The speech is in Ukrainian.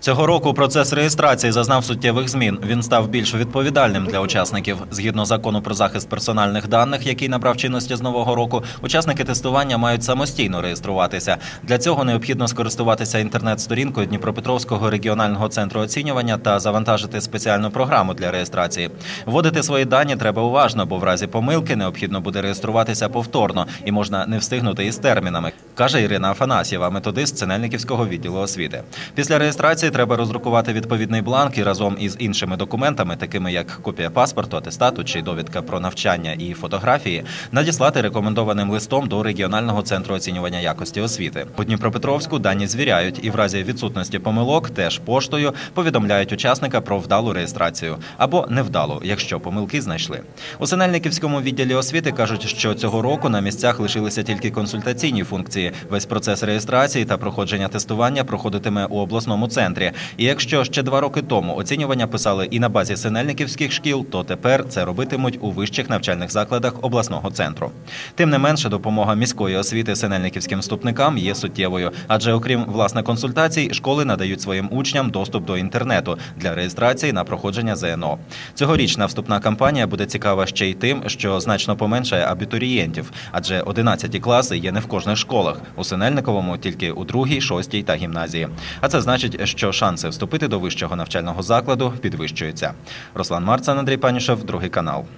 Цього року процес реєстрації зазнав суттєвих змін. Він став більш відповідальним для учасників. Згідно закону про захист персональних даних, який набрав чинності з нового року, учасники тестування мають самостійно реєструватися. Для цього необхідно скористуватися інтернет-сторінкою Дніпропетровського регіонального центру оцінювання та завантажити спеціальну програму для реєстрації. Вводити свої дані треба уважно, бо в разі помилки необхідно буде реєструватися повторно і можна не встигнути із термінами, каже Ірина Афанасьєва, методист Синельниківського відділу освіти. Після реєстрації треба роздрукувати відповідний бланк і разом із іншими документами, такими як копія паспорту, атестату чи довідка про навчання і фотографії, надіслати рекомендованим листом до регіонального центру оцінювання якості освіти. У Дніпропетровську дані звіряють і в разі відсутності помилок теж поштою повідомляють учасника про вдалу реєстрацію або невдалу, якщо помилки знайшли. У Синельниківському відділі освіти кажуть, що цього року на місцях лишилися тільки консультаційні функції. Весь процес реєстрації та проходження тестування проходитиме у обласному центрі. І якщо ще два роки тому оцінювання писали і на базі синельниківських шкіл, то тепер це робитимуть у вищих навчальних закладах обласного центру. Тим не менше, допомога міської освіти синельниківським вступникам є суттєвою, адже окрім власне консультацій, школи надають своїм учням доступ до інтернету для реєстрації на проходження ЗНО. Цьогорічна вступна кампанія буде цікава ще й тим, що значно поменшає абітурієнтів, адже 11 класи є не в кожних школах. У Синельниковому тільки у другій, шостій та гімназії. А це значить, що шанси вступити до вищого навчального закладу підвищуються. Руслан Марцан, Андрій Панішев, другий канал.